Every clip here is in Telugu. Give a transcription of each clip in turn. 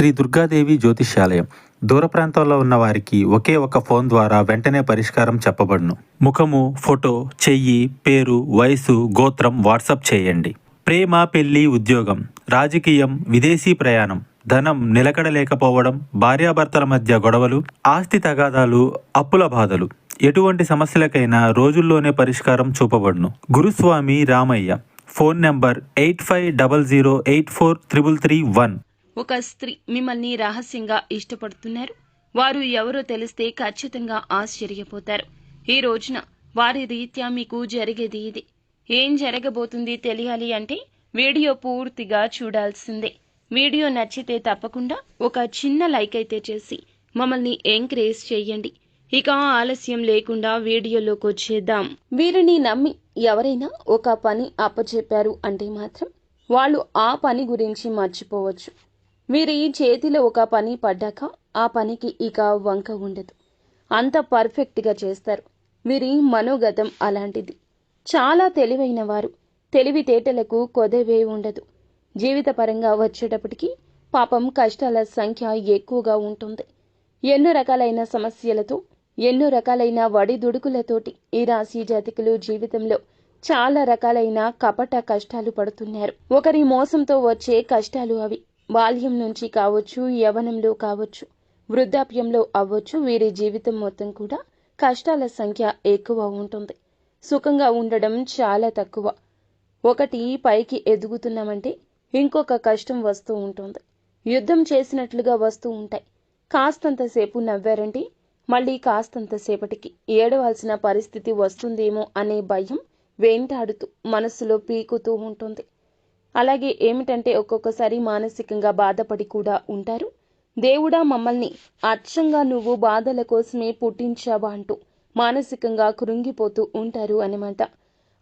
శ్రీ దుర్గాదేవి జ్యోతిష్యాలయం. దూర ప్రాంతాల్లో ఉన్న వారికి ఒకే ఒక ఫోన్ ద్వారా వెంటనే పరిష్కారం చెప్పబడును. ముఖము ఫోటో చెయ్యి పేరు వయసు గోత్రం వాట్సాప్ చేయండి. ప్రేమ పెళ్ళి ఉద్యోగం రాజకీయం విదేశీ ప్రయాణం ధనం నిలకడ లేకపోవడం భార్యాభర్తల మధ్య గొడవలు ఆస్తి తగాదాలు అప్పుల బాధలు. ఎటువంటి సమస్యలకైనా రోజుల్లోనే పరిష్కారం చూపబడును. Guruswamy Ramaiah. Phone number eight five double zero eight four triple three one. ఒక స్త్రీ మిమ్మల్ని రహస్యంగా ఇష్టపడుతున్నారు. వారు ఎవరో తెలిస్తే ఖచ్చితంగా ఆశ్చర్యపోతారు. ఈ రోజున వారి రీత్యా మీకు జరిగేది ఇది. ఏం జరగబోతుంది తెలియాలి అంటే వీడియో పూర్తిగా చూడాల్సిందే. వీడియో నచ్చితే తప్పకుండా ఒక చిన్న లైక్ అయితే చేసి మమ్మల్ని ఎంకరేజ్ చేయండి. ఇక ఆలస్యం లేకుండా వీడియోలోకి వచ్చేద్దాం. వీరిని నమ్మి ఎవరైనా ఒక పని అప్పచెప్పారు అంటే మాత్రం వాళ్ళు ఆ పని గురించి మర్చిపోవచ్చు. వీరి చేతిలో ఒక పని పడ్డాక ఆ పనికి ఇక వంక ఉండదు. అంత పర్ఫెక్ట్గా చేస్తారు. వీరి మనోగతం అలాంటిది. చాలా తెలివైన వారు తెలివితేటలకు కొదవే ఉండదు. జీవితపరంగా వచ్చేటప్పటికి పాపం కష్టాల సంఖ్య ఎక్కువగా ఉంటుంది. ఎన్నో రకాలైన సమస్యలతో ఎన్నో రకాలైన వడిదుడుకులతోటి ఈ రాశి జాతికులు జీవితంలో చాలా రకాలైన కపట కష్టాలు పడుతున్నారు. ఒకరి మోసంతో వచ్చే కష్టాలు అవి. బాల్యం నుంచి కావచ్చు యవనంలో కావచ్చు వృద్ధాప్యంలో అవ్వచ్చు వీరి జీవితం మొత్తం కూడా కష్టాల సంఖ్య ఎక్కువ ఉంటుంది. సుఖంగా ఉండడం చాలా తక్కువ. ఒకటి పైకి ఎదుగుతున్నామంటే ఇంకొక కష్టం వస్తూ ఉంటుంది. యుద్ధం చేసినట్లుగా వస్తూ ఉంటాయి. కాస్తంతసేపు నవ్వారంటే మళ్ళీ కాస్తంతసేపటికి ఏడవలసిన పరిస్థితి వస్తుందేమో అనే భయం వెంటాడుతూ మనసులో పీకుతూ ఉంటుంది. అలాగే ఏమిటంటే ఒక్కొక్కసారి మానసికంగా బాధపడి కూడా ఉంటారు. దేవుడా మమ్మల్ని అచ్చంగా నువ్వు బాధల కోసమే పుట్టించావా అంటూ మానసికంగా కృంగిపోతూ ఉంటారు అనమాట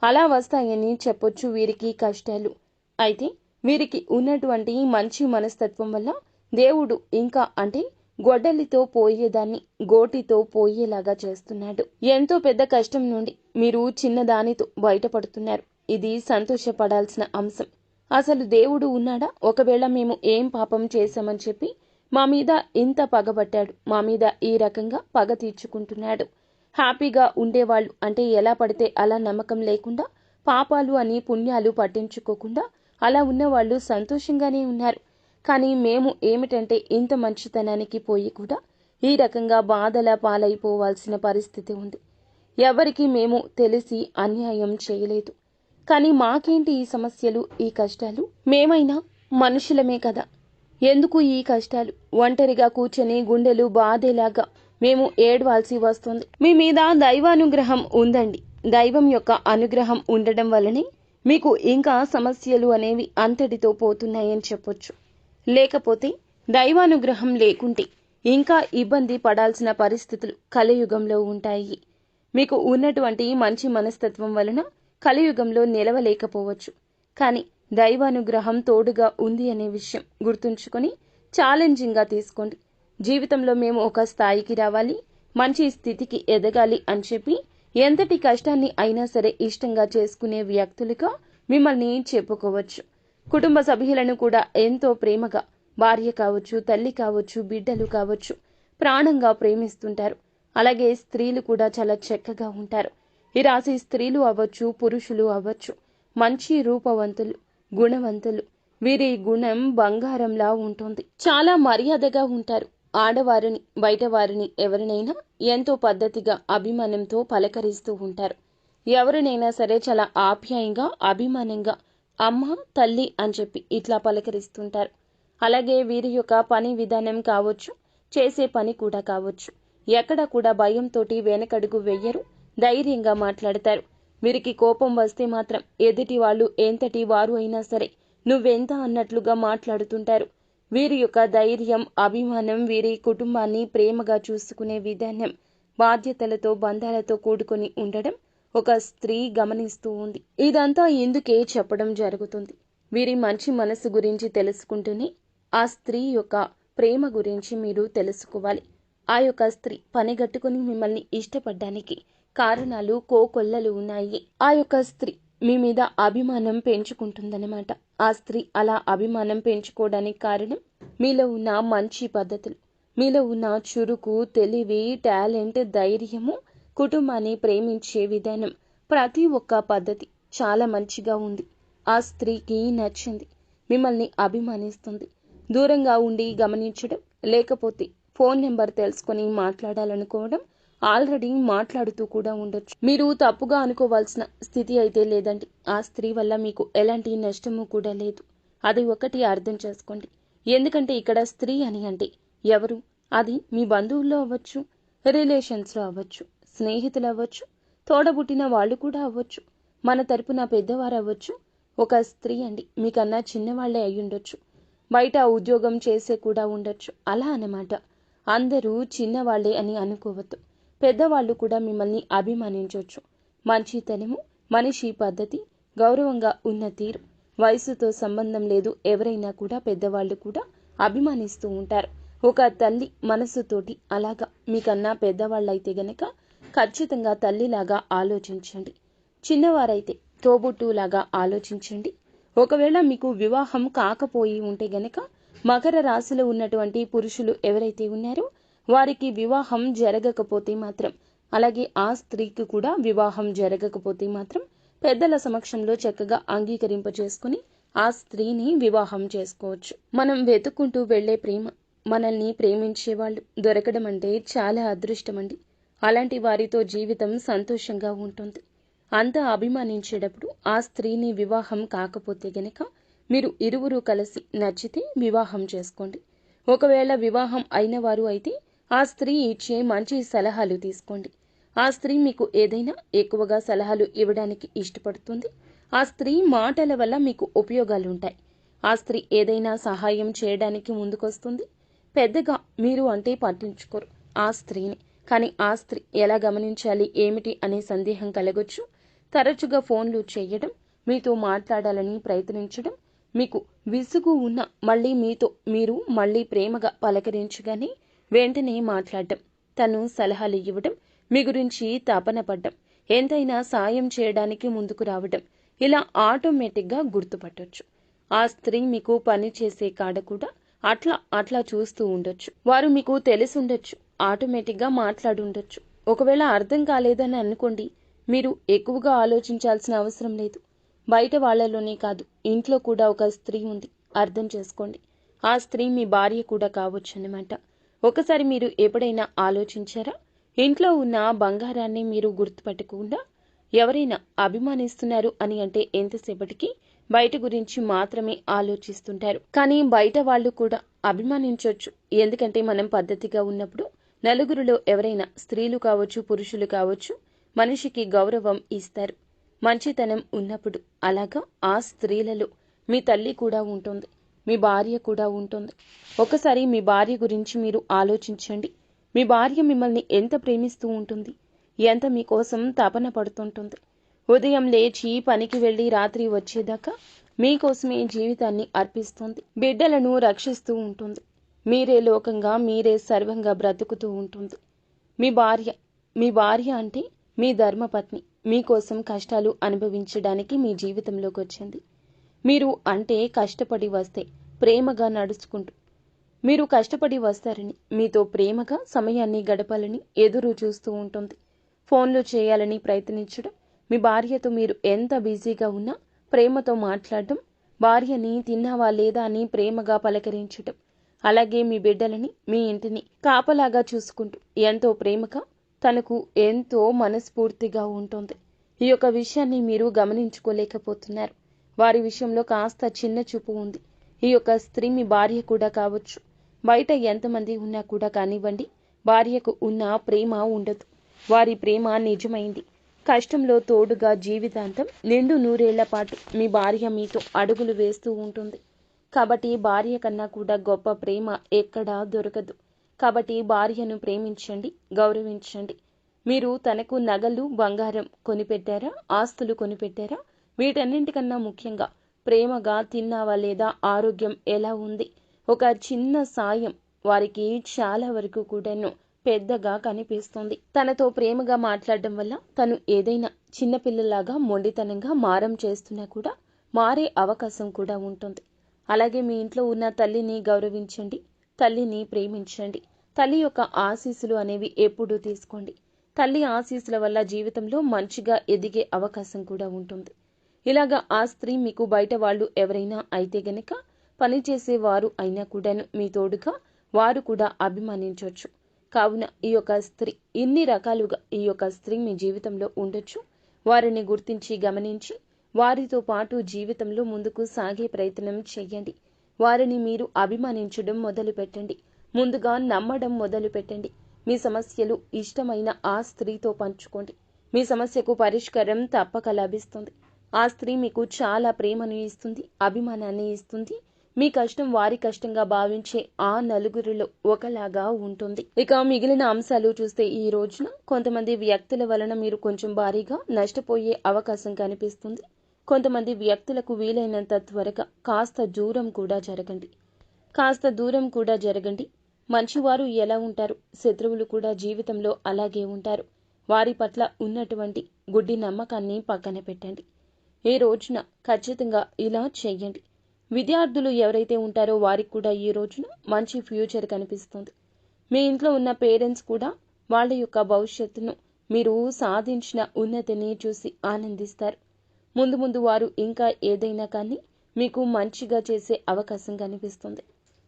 అలా వస్తాయని చెప్పొచ్చు వీరికి కష్టాలు. అయితే వీరికి ఉన్నటువంటి మంచి మనస్తత్వం వల్ల దేవుడు ఇంకా అంటే గొడ్డలితో పోయేదాన్ని గోటితో పోయేలాగా చేస్తున్నాడు. ఎంతో పెద్ద కష్టం నుండి మీరు చిన్నదానితో బయటపడుతున్నారు. ఇది సంతోషపడాల్సిన అంశం. అసలు దేవుడు ఉన్నాడా? ఒకవేళ మేము ఏం పాపం చేశామని చెప్పి మా మీద ఇంత పగబట్టాడు మా మీద ఈ రకంగా పగ తీర్చుకుంటున్నాడు. హ్యాపీగా ఉండేవాళ్ళు అంటే ఎలా పడితే అలా నమ్మకం లేకుండా పాపాలు అని పుణ్యాలు పట్టించుకోకుండా అలా ఉన్నవాళ్ళు సంతోషంగానే ఉన్నారు. కానీ మేము ఏమిటంటే ఇంత మంచితనానికి పోయి కూడా ఈ రకంగా బాధల పాలైపోవాల్సిన పరిస్థితి ఉంది. ఎవరికి మేము తెలిసి అన్యాయం చేయలేదు. కానీ మాకేంటి ఈ సమస్యలు ఈ కష్టాలు? మేమైనా మనుషులమే కదా. ఎందుకు ఈ కష్టాలు? ఒంటరిగా కూర్చొని గుండెలు బాధేలాగా మేము ఏడవాల్సి వస్తుంది. మీ మీద దైవానుగ్రహం ఉందండి. దైవం యొక్క అనుగ్రహం ఉండడం వల్లనే మీకు ఇంకా సమస్యలు అనేవి అంతటితో పోతున్నాయని చెప్పొచ్చు. లేకపోతే దైవానుగ్రహం లేకుంటే ఇంకా ఇబ్బంది పడాల్సిన పరిస్థితులు కలియుగంలో ఉంటాయి. మీకు ఉన్నటువంటి మంచి మనస్తత్వం వలన కలియుగంలో నిలవలేకపోవచ్చు. కానీ దైవానుగ్రహం తోడుగా ఉంది అనే విషయం గుర్తుంచుకొని ఛాలెంజింగ్గా తీసుకోండి. జీవితంలో మేము ఒక స్థాయికి రావాలి మంచి స్థితికి ఎదగాలి అని చెప్పి ఎంతటి కష్టాన్ని అయినా సరే ఇష్టంగా చేసుకునే వ్యక్తులుగా మిమ్మల్ని చెప్పుకోవచ్చు. కుటుంబ సభ్యులను కూడా ఎంతో ప్రేమగా భార్య కావచ్చు తల్లి కావచ్చు బిడ్డలు కావచ్చు ప్రాణంగా ప్రేమిస్తుంటారు. అలాగే స్త్రీలు కూడా చాలా చక్కగా ఉంటారు. ఈ రాశి స్త్రీలు అవ్వచ్చు పురుషులు అవ్వచ్చు. మంచి రూపవంతులు గుణవంతులు. వీరి గుణం బంగారంలా ఉంటుంది. చాలా మర్యాదగా ఉంటారు. ఆడవారిని బయటవారిని ఎవరినైనా ఎంతో పద్ధతిగా అభిమానంతో పలకరిస్తూ ఉంటారు. ఎవరినైనా సరే చాలా ఆప్యాయంగా అభిమానంగా అమ్మ తల్లి అని చెప్పి ఇట్లా పలకరిస్తుంటారు. అలాగే వీరి యొక్క పని విధానం కావచ్చు చేసే పని కూడా కావచ్చు. ఎక్కడ కూడా భయంతోటి వెనకడుగు వెయ్యరు ధైర్యంగా మాట్లాడతారు. వీరికి కోపం వస్తే మాత్రం ఎదుటి వాళ్ళు ఎంతటి వారు అయినా సరే నువ్వెంత అన్నట్లుగా మాట్లాడుతుంటారు. వీరి యొక్క ధైర్యం అభిమానం వీరి కుటుంబాన్ని ప్రేమగా చూసుకునే విధానం బాధ్యతలతో బంధాలతో కూడుకొని ఉండడం ఒక స్త్రీ గమనిస్తూ ఉంది. ఇదంతా ఎందుకే చెప్పడం జరుగుతుంది? వీరి మంచి మనసు గురించి తెలుసుకుంటూనే ఆ స్త్రీ యొక్క ప్రేమ గురించి మీరు తెలుసుకోవాలి. ఆ యొక్క స్త్రీ పనిగట్టుకుని మిమ్మల్ని ఇష్టపడ్డానికి కారణాలు కోకొల్లలు ఉన్నాయి. ఆ యొక్క స్త్రీ మీ మీద అభిమానం పెంచుకుంటుందన్నమాట. ఆ స్త్రీ అలా అభిమానం పెంచుకోవడానికి కారణం మీలో ఉన్న మంచి పద్ధతులు మీలో ఉన్న చురుకు తెలివి టాలెంట్ ధైర్యము కుటుంబాన్ని ప్రేమించే విధానం ప్రతి ఒక్క పద్ధతి చాలా మంచిగా ఉంది. ఆ స్త్రీకి నచ్చింది మిమ్మల్ని అభిమానిస్తుంది. దూరంగా ఉండి గమనించడం లేకపోతే ఫోన్ నెంబర్ తెలుసుకొని మాట్లాడాలనుకోవడం ఆల్రెడీ మాట్లాడుతూ కూడా ఉండొచ్చు. మీరు తప్పుగా అనుకోవాల్సిన స్థితి అయితే లేదండి. ఆ స్త్రీ వల్ల మీకు ఎలాంటి నష్టము కూడా లేదు. అది ఒకటి అర్థం చేసుకోండి. ఎందుకంటే ఇక్కడ స్త్రీ అని అంటే ఎవరు? అది మీ బంధువుల్లో అవ్వచ్చు రిలేషన్స్లో అవ్వచ్చు స్నేహితులు అవ్వచ్చు తోడబుట్టిన వాళ్ళు కూడా అవ్వచ్చు మన తరపున పెద్దవారు అవ్వచ్చు. ఒక స్త్రీ అండి మీకన్నా చిన్నవాళ్ళే అయ్యుండొచ్చు బయట ఉద్యోగం చేసే కూడా ఉండొచ్చు. అలా అన్నమాట. అందరూ చిన్నవాళ్ళే అని అనుకోవద్దు. పెద్దవాళ్ళు కూడా మిమ్మల్ని అభిమానించవచ్చు మంచితనము మనిషి పద్ధతి గౌరవంగా ఉన్న తీరు వయసుతో సంబంధం లేదు ఎవరైనా కూడా పెద్దవాళ్ళు కూడా అభిమానిస్తూ ఉంటారు. ఒక తల్లి మనసుతోటి అలాగా మీకన్నా పెద్దవాళ్ళైతే గనక ఖచ్చితంగా తల్లిలాగా ఆలోచించండి. చిన్నవారైతే తోబుట్టులాగా ఆలోచించండి. ఒకవేళ మీకు వివాహం కాకపోయి ఉంటే గనక మకర రాశిలో ఉన్నటువంటి పురుషులు ఎవరైతే ఉన్నారో వారికి వివాహం జరగకపోతే మాత్రం అలాగే ఆ స్త్రీకి కూడా వివాహం జరగకపోతే మాత్రం పెద్దల సమక్షంలో చక్కగా అంగీకరింప చేసుకుని ఆ స్త్రీని వివాహం చేసుకోవచ్చు. మనం వెతుక్కుంటూ వెళ్ళే ప్రేమ మనల్ని ప్రేమించే వాళ్ళు దొరకడం అంటే చాలా అదృష్టమండి. అలాంటి వారితో జీవితం సంతోషంగా ఉంటుంది. అంత అభిమానించేటప్పుడు ఆ స్త్రీని వివాహం కాకపోతే గనక మీరు ఇరువురు కలిసి నచ్చితే వివాహం చేసుకోండి. ఒకవేళ వివాహం అయిన వారు అయితే ఆ స్త్రీ ఇచ్చే మంచి సలహాలు తీసుకోండి. ఆ స్త్రీ మీకు ఏదైనా ఎక్కువగా సలహాలు ఇవ్వడానికి ఇష్టపడుతుంది. ఆ స్త్రీ మాటల వల్ల మీకు ఉపయోగాలు ఉంటాయి ఆ స్త్రీ ఏదైనా సహాయం చేయడానికి ముందుకొస్తుంది. పెద్దగా మీరు అంటే పట్టించుకోరు ఆ స్త్రీని. కానీ ఆ స్త్రీ ఎలా గమనించాలి ఏమిటి అనే సందేహం కలగొచ్చు. తరచుగా ఫోన్లు చేయడం మీతో మాట్లాడాలని ప్రయత్నించడం మీకు విసుగు ఉన్న మళ్ళీ మీతో మీరు మళ్ళీ ప్రేమగా పలకరించగానే వెంటనే మాట్లాడటం. తను సలహాలు ఇవ్వటం మీ గురించి తపన పడ్డం ఎంతైనా సాయం చేయడానికి ముందుకు రావడం ఇలా ఆటోమేటిక్గా గుర్తుపట్టొచ్చు. ఆ స్త్రీ మీకు పని చేసే కాడ కూడా అట్లా అట్లా చూస్తూ ఉండొచ్చు. వారు మీకు తెలిసిండొచ్చు ఆటోమేటిక్గా మాట్లాడుండొచ్చు ఒకవేళ అర్థం కాలేదని అనుకోండి మీరు ఎక్కువగా ఆలోచించాల్సిన అవసరం లేదు. బయట వాళ్ళలోనే కాదు ఇంట్లో కూడా ఒక స్త్రీ ఉంది అర్థం చేసుకోండి. ఆ స్త్రీ మీ భార్య కూడా కావచ్చు అన్నమాట ఒకసారి మీరు ఎప్పుడైనా ఆలోచించారా? ఇంట్లో ఉన్న బంగారాన్ని మీరు గుర్తుపట్టకుండా ఎవరైనా అభిమానిస్తున్నారు అని అంటే ఎంతసేపటికి? బయట గురించి మాత్రమే ఆలోచిస్తుంటారు. కానీ బయట వాళ్ళు కూడా అభిమానించవచ్చు ఎందుకంటే మనం పద్ధతిగా ఉన్నప్పుడు నలుగురిలో ఎవరైనా స్త్రీలు కావచ్చు పురుషులు కావచ్చు మనిషికి గౌరవం ఇస్తారు. మంచితనం ఉన్నప్పుడు అలాగా ఆ స్త్రీలలో మీ తల్లి కూడా ఉంటుంది. మీ భార్య కూడా ఉంటుంది. ఒకసారి మీ భార్య గురించి మీరు ఆలోచించండి. మీ భార్య మిమ్మల్ని ఎంత ప్రేమిస్తూ ఉంటుంది? ఎంత మీకోసం తపన పడుతుంటుంది? ఉదయం లేచి పనికి వెళ్ళి రాత్రి వచ్చేదాకా మీకోసమే జీవితాన్ని అర్పిస్తుంది. బిడ్డలను రక్షిస్తూ ఉంటుంది. మీరే లోకంగా మీరే సర్వంగా బ్రతుకుతూ ఉంటుంది. మీ భార్య మీ భార్య అంటే మీ ధర్మపత్ని. మీకోసం కష్టాలు అనుభవించడానికి మీ జీవితంలోకి వచ్చింది. మీరు అంటే కష్టపడి వస్తే ప్రేమగా నడుచుకుంటూ. మీరు కష్టపడి వస్తారని మీతో ప్రేమగా సమయాన్ని గడపాలని ఎదురు చూస్తూ ఉంటుంది. ఫోన్లు చేయాలని ప్రయత్నించడం మీ భార్యతో మీరు ఎంత బిజీగా ఉన్నా ప్రేమతో మాట్లాడడం భార్యని తిన్నావా లేదా అని ప్రేమగా పలకరించడం అలాగే మీ బిడ్డలని మీ ఇంటిని కాపలాగా చూసుకుంటూ ఎంతో ప్రేమగా తనకు ఎంతో మనస్ఫూర్తిగా ఉంటుంది. ఈ యొక్క విషయాన్ని మీరు గమనించుకోలేకపోతున్నారు. వారి విషయంలో కాస్త చిన్న చూపు ఉంది. ఈ యొక్క స్త్రీ మీ భార్య కూడా కావచ్చు. బయట ఎంతమంది ఉన్నా కూడా కానివ్వండి భార్యకు ఉన్న ప్రేమ ఉండదు. వారి ప్రేమ నిజమైంది. కష్టంలో తోడుగా జీవితాంతం నిండు నూరేళ్ళ పాటు మీ భార్య మీతో అడుగులు వేస్తూ ఉంటుంది. కాబట్టి భార్య కన్నా కూడా గొప్ప ప్రేమ ఎక్కడా దొరకదు. కాబట్టి భార్యను ప్రేమించండి గౌరవించండి. మీరు తనకు నగలు బంగారం కొనిపెట్టారా ఆస్తులు కొనిపెట్టారా? వీటన్నింటికన్నా ముఖ్యంగా ప్రేమగా తిన్నావా లేదా? ఆరోగ్యం ఎలా ఉంది? ఒక చిన్న సాయం వారికి చాలా వరకు కూడాను పెద్దగా కనిపిస్తుంది. తనతో ప్రేమగా మాట్లాడడం వల్ల తను ఏదైనా చిన్నపిల్లలాగా మొండితనంగా మారం చేస్తున్నా కూడా మారే అవకాశం కూడా ఉంటుంది. అలాగే మీ ఇంట్లో ఉన్న తల్లిని గౌరవించండి తల్లిని ప్రేమించండి. తల్లి యొక్క ఆశీస్సులు అనేవి ఎప్పుడూ తీసుకోండి. తల్లి ఆశీస్సుల వల్ల జీవితంలో మంచిగా ఎదిగే అవకాశం కూడా ఉంటుంది. ఇలాగా ఆ స్త్రీ మీకు బయట వాళ్ళు ఎవరైనా అయితే గనక పనిచేసేవారు అయినా కూడాను మీ తోడుగా వారు కూడా అభిమానించవచ్చు. కావున ఈ యొక్క స్త్రీ ఇన్ని రకాలుగా ఈ యొక్క స్త్రీ మీ జీవితంలో ఉండొచ్చు. వారిని గుర్తించి గమనించి వారితో పాటు జీవితంలో ముందుకు సాగే ప్రయత్నం చేయండి. వారిని మీరు అభిమానించడం మొదలు పెట్టండి. ముందుగా నమ్మడం మొదలు పెట్టండి. మీ సమస్యలు ఇష్టమైన ఆ స్త్రీతో పంచుకోండి. మీ సమస్యకు పరిష్కారం తప్పక లభిస్తుంది. ఆ స్త్రీ మీకు చాలా ప్రేమను ఇస్తుంది అభిమానాన్ని ఇస్తుంది. మీ కష్టం వారి కష్టంగా భావించే ఆ నలుగురిలో ఒకలాగా ఉంటుంది. ఇక మిగిలిన అంశాలు చూస్తే ఈ రోజున కొంతమంది వ్యక్తుల వలన మీరు కొంచెం భారీగా నష్టపోయే అవకాశం కనిపిస్తుంది. కొంతమంది వ్యక్తులకు వీలైనంత త్వరగా కాస్త దూరం కూడా జరగండి. కాస్త దూరం కూడా జరగండి. మంచివారు ఎలా ఉంటారు? శత్రువులు కూడా జీవితంలో అలాగే ఉంటారు. వారి పట్ల ఉన్నటువంటి గుడ్డి నమ్మకాన్ని పక్కన పెట్టండి. ఈ రోజున ఖచ్చితంగా ఇలా చెయ్యండి. విద్యార్థులు ఎవరైతే ఉంటారో వారికి కూడా ఈ రోజున మంచి ఫ్యూచర్ కనిపిస్తుంది. మీ ఇంట్లో ఉన్న పేరెంట్స్ కూడా వాళ్ళ యొక్క భవిష్యత్తును మీరు సాధించిన ఉన్నతిని చూసి ఆనందిస్తారు. ముందు ముందు వారు ఇంకా ఏదైనా కానీ మీకు మంచిగా చేసే అవకాశం కనిపిస్తుంది.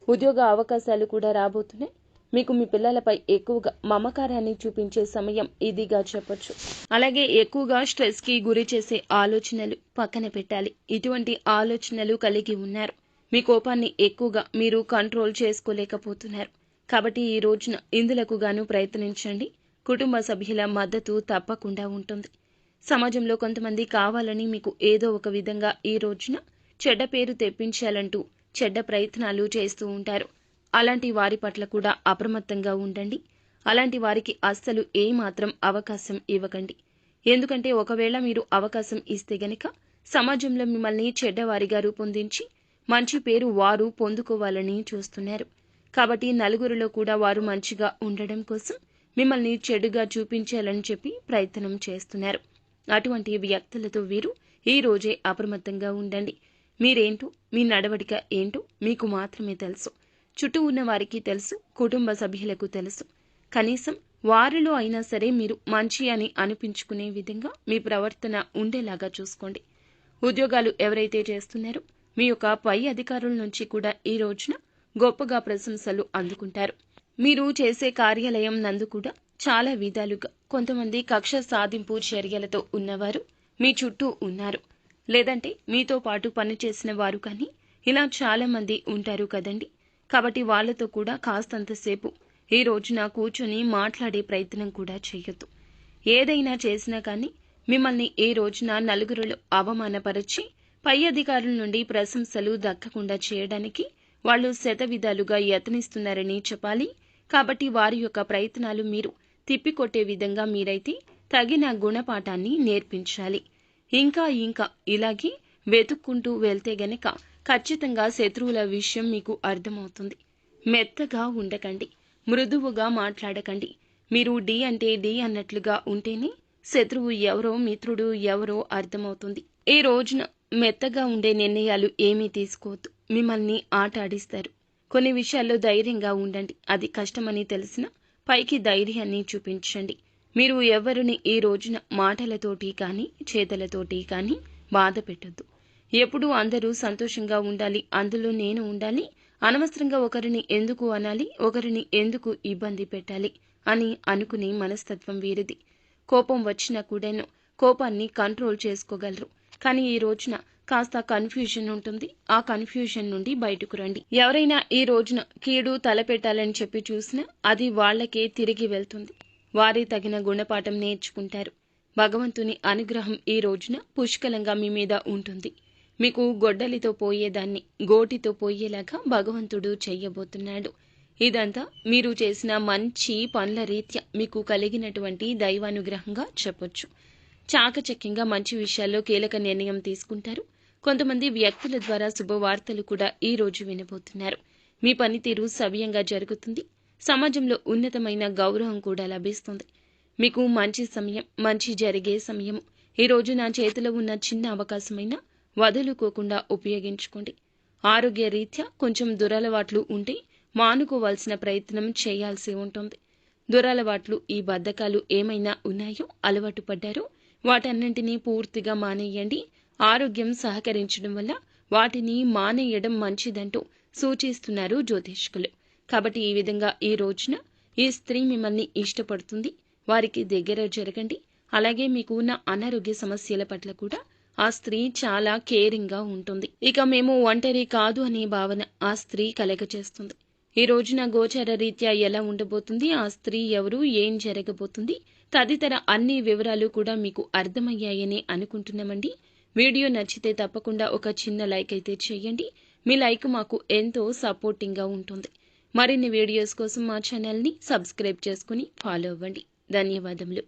ఉద్యోగ అవకాశాలు కూడా రాబోతున్నాయి. మీకు మీ పిల్లలపై ఎక్కువగా మమకారాన్ని చూపించే సమయం ఇదిగా చెప్పొచ్చు. అలాగే ఎక్కువగా స్ట్రెస్కి గురి చేసే ఆలోచనలు పక్కన పెట్టాలి. ఇటువంటి ఆలోచనలు కలిగి ఉన్నారు. మీ కోపాన్ని ఎక్కువగా మీరు కంట్రోల్ చేసుకోలేకపోతున్నారు. కాబట్టి ఈ రోజున ఇందులకు గాను ప్రయత్నించండి. కుటుంబ సభ్యుల మద్దతు తప్పకుండా ఉంటుంది. సమాజంలో కొంతమంది కావాలని మీకు ఏదో ఒక విధంగా ఈ రోజున చెడ్డ పేరు తెప్పించాలంటూ చెడ్డ ప్రయత్నాలు చేస్తూ ఉంటారు. అలాంటి వారి పట్ల కూడా అప్రమత్తంగా ఉండండి. అలాంటి వారికి అస్సలు ఏమాత్రం అవకాశం ఇవ్వకండి. ఎందుకంటే ఒకవేళ మీరు అవకాశం ఇస్తే గనక సమాజంలో మిమ్మల్ని చెడ్డవారిగా రూపొందించి మంచి పేరు వారు పొందుకోవాలని చూస్తున్నారు. కాబట్టి నలుగురిలో కూడా వారు మంచిగా ఉండడం కోసం మిమ్మల్ని చెడుగా చూపించాలని చెప్పి ప్రయత్నం చేస్తున్నారు. అటువంటి వ్యక్తులతో వీరు ఈ రోజే అప్రమత్తంగా ఉండండి. మీరేంటో మీ నడవడిక ఏంటో మీకు మాత్రమే తెలుసు. చుట్టూ ఉన్న వారికి తెలుసు కుటుంబ సభ్యులకు తెలుసు. కనీసం వారిలో అయినా సరే మీరు మంచి అని అనిపించుకునే విధంగా మీ ప్రవర్తన ఉండేలాగా చూసుకోండి. ఉద్యోగాలు ఎవరైతే చేస్తున్నారో మీ యొక్క పై అధికారుల నుంచి కూడా ఈ రోజున గొప్పగా ప్రశంసలు అందుకుంటారు. మీరు చేసే కార్యాలయం నందు కూడా చాలా విధాలుగా కొంతమంది కక్ష సాధింపు చర్యలతో ఉన్నవారు మీ చుట్టూ ఉన్నారు. లేదంటే మీతో పాటు పనిచేసిన వారు కానీ ఇలా చాలా మంది ఉంటారు కదండి. కాబట్టి వాళ్ళతో కూడా కాస్తంతసేపు ఈ రోజున కూర్చొని మాట్లాడే ప్రయత్నం కూడా చేయొద్దు. ఏదైనా చేసినా కానీ మిమ్మల్ని ఈ రోజున నలుగురిలో అవమానపరిచి పై అధికారుల నుండి ప్రశంసలు దక్కకుండా చేయడానికి వాళ్ళు శతవిధాలుగా యత్నిస్తున్నారని చెప్పాలి. కాబట్టి వారి యొక్క ప్రయత్నాలు మీరు తిప్పికొట్టే విధంగా మీరైతే తగిన గుణపాఠాన్ని నేర్పించాలి. ఇంకా ఇంకా ఇలాగే వెతుక్కుంటూ వెళ్తే గనక ఖచ్చితంగా శత్రువుల విషయం మీకు అర్థమవుతుంది. మెత్తగా ఉండకండి. మృదువుగా మాట్లాడకండి. మీరు డి అంటే డి అన్నట్లుగా ఉంటేనే శత్రువు ఎవరో మిత్రుడు ఎవరో అర్థమవుతుంది. ఈ రోజున మెత్తగా ఉండే నిర్ణయాలు ఏమీ తీసుకోవద్దు. మిమ్మల్ని ఆట ఆడిస్తారు. కొన్ని విషయాల్లో ధైర్యంగా ఉండండి. అది కష్టమని తెలిసిన పైకి ధైర్యాన్ని చూపించండి. మీరు ఎవరిని ఈ రోజున మాటలతోటి కానీ చేతలతోటి కానీ బాధ పెట్టద్దు. ఎప్పుడూ అందరూ సంతోషంగా ఉండాలి. అందులో నేను ఉండాలి. అనవసరంగా ఒకరిని ఎందుకు అనాలి? ఒకరిని ఎందుకు ఇబ్బంది పెట్టాలి? అని అనుకునే మనస్తత్వం వీరిది. కోపం వచ్చినా కూడాను కోపాన్ని కంట్రోల్ చేసుకోగలరు. కానీ ఈ రోజున కాస్త కన్ఫ్యూజన్ ఉంటుంది. ఆ కన్ఫ్యూజన్ నుండి బయటకు రండి. ఎవరైనా ఈ రోజున కీడు తలపెట్టాలని చెప్పి చూసినా అది వాళ్ళకే తిరిగి వెళ్తుంది. వారి తగిన గుణపాఠం నేర్చుకుంటారు. భగవంతుని అనుగ్రహం ఈ రోజున పుష్కలంగా మీ మీద ఉంటుంది. మీకు గొడ్డలితో పోయేదాన్ని గోటితో పోయేలాగా భగవంతుడు చెయ్యబోతున్నాడు. ఇదంతా మీరు చేసిన మంచి పనుల రీత్యా మీకు కలిగినటువంటి దైవానుగ్రహంగా చెప్పొచ్చు. చాకచక్యంగా మంచి విషయాల్లో కీలక నిర్ణయం తీసుకుంటారు. కొంతమంది వ్యక్తుల ద్వారా శుభవార్తలు కూడా ఈ రోజు వినబోతున్నారు. మీ పనితీరు సవ్యంగా జరుగుతుంది. సమాజంలో ఉన్నతమైన గౌరవం కూడా లభిస్తుంది. మీకు మంచి సమయం మంచి జరిగే సమయం. ఈ రోజు నా చేతిలో ఉన్న చిన్న అవకాశమైనా వదులుకోకుండా ఉపయోగించుకోండి. ఆరోగ్య రీత్యా కొంచెం దురలవాట్లు ఉంటే మానుకోవాల్సిన ప్రయత్నం చేయాల్సి ఉంటుంది. దురలవాట్లు ఈ బద్ధకాలు ఏమైనా ఉన్నాయో అలవాటు పడ్డారో వాటన్నింటినీ పూర్తిగా మానేయండి. ఆరోగ్యం సహకరించడం వల్ల వాటిని మానేయడం మంచిదంటూ సూచిస్తున్నారు జ్యోతిష్కులు. కాబట్టి ఈ విధంగా ఈ రోజున ఈ స్త్రీ మిమ్మల్ని ఇష్టపడుతుంది. వారికి దగ్గర జరగండి. అలాగే మీకు ఉన్న అనారోగ్య సమస్యల పట్ల కూడా ఆ స్త్రీ చాలా కేరింగ్గా ఉంటుంది. ఇక మేము ఒంటరి కాదు అనే భావన ఆ స్త్రీ కలగచేస్తుంది ఈ రోజున గోచర రీత్యా ఎలా ఉండబోతుంది? ఆ స్త్రీ ఎవరు? ఏం జరగబోతుంది? తదితర అన్ని వివరాలు కూడా మీకు అర్థమయ్యాయని అనుకుంటున్నామండి. వీడియో నచ్చితే తప్పకుండా ఒక చిన్న లైక్ అయితే చేయండి. మీ లైక్ మాకు ఎంతో సపోర్టింగ్గా ఉంటుంది. మరిన్ని వీడియోస్ కోసం మా ఛానల్ని సబ్స్క్రైబ్ చేసుకుని ఫాలో అవ్వండి. ధన్యవాదములు.